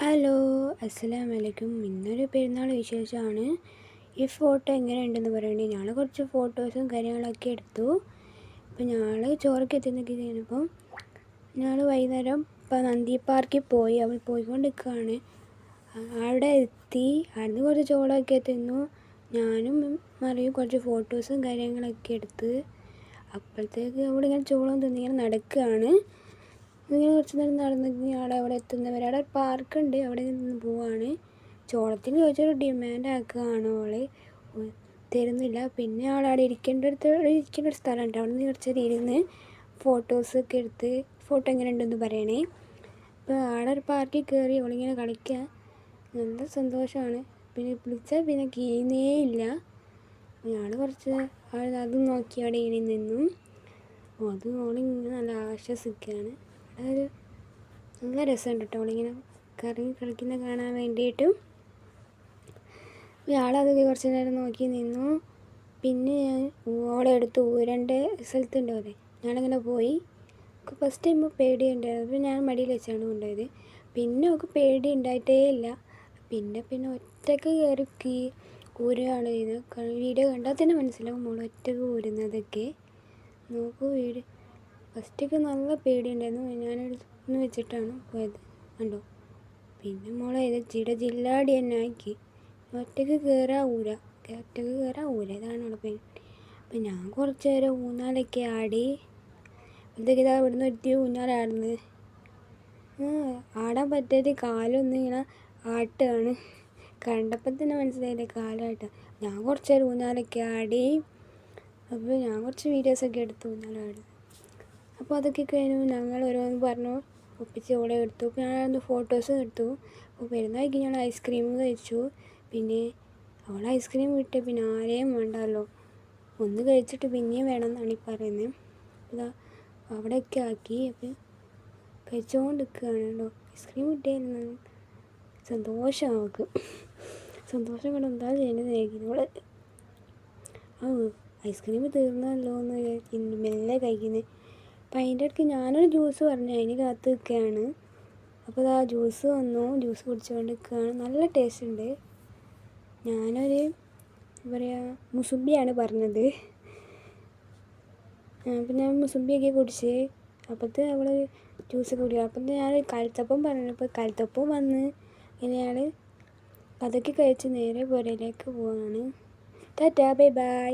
Hello അസ്സലാം വലൈക്കും ഇന്നൊരു പെരുന്നാൾ വിശേഷമാണ്. ഈ ഫോട്ടോ എങ്ങനെയുണ്ടെന്ന് പറയണേ ഞങ്ങൾ കുറച്ച് ഫോട്ടോസും കാര്യങ്ങളൊക്കെ എടുത്തു. ഇപ്പം ഞങ്ങൾ ചോറൊക്കെ എത്തുന്നൊക്കെ കഴിഞ്ഞപ്പം ഞങ്ങൾ വൈകുന്നേരം ഇപ്പം നന്ദി പാർക്കിൽ പോയി അവൾ പോയിക്കൊണ്ട് പോയിക്കൊണ്ടിരിക്കുകയാണ്. അവിടെ എത്തി അവിടുന്ന് കുറച്ച് ചോറൊക്കെ തിന്നു. ഞാനും മറിയും കുറച്ച് ഫോട്ടോസും കാര്യങ്ങളൊക്കെ എടുത്ത് അപ്പോഴത്തേക്ക് അവിടെ ഇങ്ങനെ ചോളം തിന്നിങ്ങനെ നടക്കുകയാണ്. ഇങ്ങനെ കുറച്ച് നേരം നടന്ന് അവിടെ അവിടെ എത്തുന്നവരെ. അവിടെ ഒരു പാർക്കുണ്ട്. അവിടെ നിന്ന് പോവാണ്. ചോളത്തിന് ചോദിച്ചൊരു ഡിമാൻഡ് ആക്കുകയാണ് അവൾ. തരുന്നില്ല. പിന്നെ അവൾ അവിടെ ഇരിക്കേണ്ട അടുത്ത് ഇരിക്കേണ്ട ഒരു സ്ഥലമുണ്ട്. അവിടെ നിന്ന് കുറച്ച് ഇരുന്ന് ഫോട്ടോസൊക്കെ എടുത്ത് ഫോട്ടോ എങ്ങനെ ഉണ്ടെന്ന് പറയണേ. അപ്പോൾ അവിടെ ഒരു പാർക്കിൽ കയറി അവളിങ്ങനെ കളിക്കുക. നല്ല സന്തോഷമാണ്. പിന്നെ വിളിച്ചാൽ പിന്നെ കീഴുന്നേ ഇല്ല. ഞാൻ കുറച്ച് അതും നോക്കി അവിടെ ഇങ്ങനെ നിന്നു. അത് ഓളിങ്ങനെ നല്ല ആശ്വസിക്കുകയാണ്. അതൊരു നല്ല രസമുണ്ട് കേട്ടോ. അവളിങ്ങനെ കറങ്ങി കളിക്കുന്ന കാണാൻ വേണ്ടിയിട്ടും ഇയാളത് കുറച്ച് നേരം നോക്കി നിന്നു. പിന്നെ ഞാൻ ഓളെ എടുത്ത് ഊരേണ്ട സ്ഥലത്തുണ്ടാവില്ലേ ഞാനങ്ങനെ പോയി. ഫസ്റ്റ് ടൈം പേടിയുണ്ടായിരുന്നു അപ്പോൾ ഞാൻ മടിയിൽ വെച്ചാണ് കൊണ്ടുപോയത്. പിന്നെ ഒക്കെ പേടി ഉണ്ടായിട്ടേ ഇല്ല. പിന്നെ പിന്നെ ഒറ്റയ്ക്ക് കയറി കീ ഊരുകയാണ് ചെയ്തത്. വീഡിയോ കണ്ടാൽ തന്നെ മനസ്സിലാവും മോൾ ഒറ്റയ്ക്ക് ഊരുന്നതൊക്കെ. നോക്കൂ വീഡിയോ ഫസ്റ്റൊക്കെ നല്ല പേടിയുണ്ടായിരുന്നു. ഞാനെടുത്തു വെച്ചിട്ടാണ് പോയത്. കണ്ടോ? പിന്നെ മോളെ ചിട ജില്ലാടി തന്നെ ആക്കി. ഒറ്റയ്ക്ക് കയറാ ഊര. ഒറ്റയ്ക്ക് കയറാ ഊര. ഇതാണ് അവിടെ പേടി അപ്പം ഞാൻ കുറച്ച് നേരം ഊന്നാലൊക്കെ ആടി. അപ്പോഴത്തേക്ക് ഇതാ ഇവിടുന്ന് ഒറ്റ ഊഞ്ഞാലാടുന്നത് ആടാൻ പറ്റാത്ത കാലൊന്നും ഇങ്ങനെ ആട്ടാണ്. കണ്ടപ്പോൾ തന്നെ മനസ്സിലായില്ലേ കാലാട്ട. ഞാൻ കുറച്ച് നേരം ഊഞ്ഞാലൊക്കെ ആടി. അപ്പോൾ ഞാൻ കുറച്ച് വീഡിയോസൊക്കെ എടുത്തു ഊഞ്ഞാലാടി. അപ്പോൾ അതൊക്കെ കഴിഞ്ഞു. ഞങ്ങൾ ഓരോന്ന് പറഞ്ഞു. ഒപ്പിച്ച് ഓടെ എടുത്തു. ഞാൻ ഫോട്ടോസ് എടുത്തു. അപ്പോൾ പെരുന്നാൾക്ക് ഞങ്ങൾ ഐസ്ക്രീം കഴിച്ചു. പിന്നെ അവൾ ഐസ്ക്രീം വിട്ട് പിന്നെ ആരെയും വേണ്ടല്ലോ. ഒന്ന് കഴിച്ചിട്ട് പിന്നെയും വേണം എന്നാണ് ഈ പറയുന്നത് ഇതാ അവിടെയൊക്കെ ആക്കി. അപ്പം കഴിച്ചുകൊണ്ട് നിൽക്കുകയാണ് കേട്ടോ ഐസ്ക്രീം കിട്ടിയായിരുന്നു സന്തോഷം അവൾക്ക്. സന്തോഷം കൊണ്ട് എന്താ ചെയ്യുന്നത് നമ്മൾ ആ ഐസ്ക്രീം തീർന്നല്ലോ എന്ന് മെല്ലെ കഴിക്കുന്നത് അപ്പം അതിന്റെ ഇടയ്ക്ക് ഞാനൊരു ജ്യൂസ് പറഞ്ഞു അതിന് കാത്ത് നിൽക്കുകയാണ്. അപ്പോൾ ആ ജ്യൂസ് വന്നു ജ്യൂസ് കുടിച്ചുകൊണ്ട് നിൽക്കുകയാണ്. നല്ല ടേസ്റ്റ് ഉണ്ട്. ഞാനൊരു എന്താ പറയുക മുസുബിയാണ് പറഞ്ഞത്. അപ്പം ഞാൻ മുസുബിയൊക്കെ കുടിച്ച് അപ്പോഴത്തെ അവൾ ജ്യൂസ് കുടിക്കുക അപ്പം ഞാൻ കൽത്തപ്പം പറഞ്ഞു അപ്പോൾ കഴുത്തപ്പം വന്ന് ഇങ്ങനെയാണ്. അതൊക്കെ കഴിച്ച് നേരെ പുരയിലേക്ക് പോവാണ്. Tata bye bye.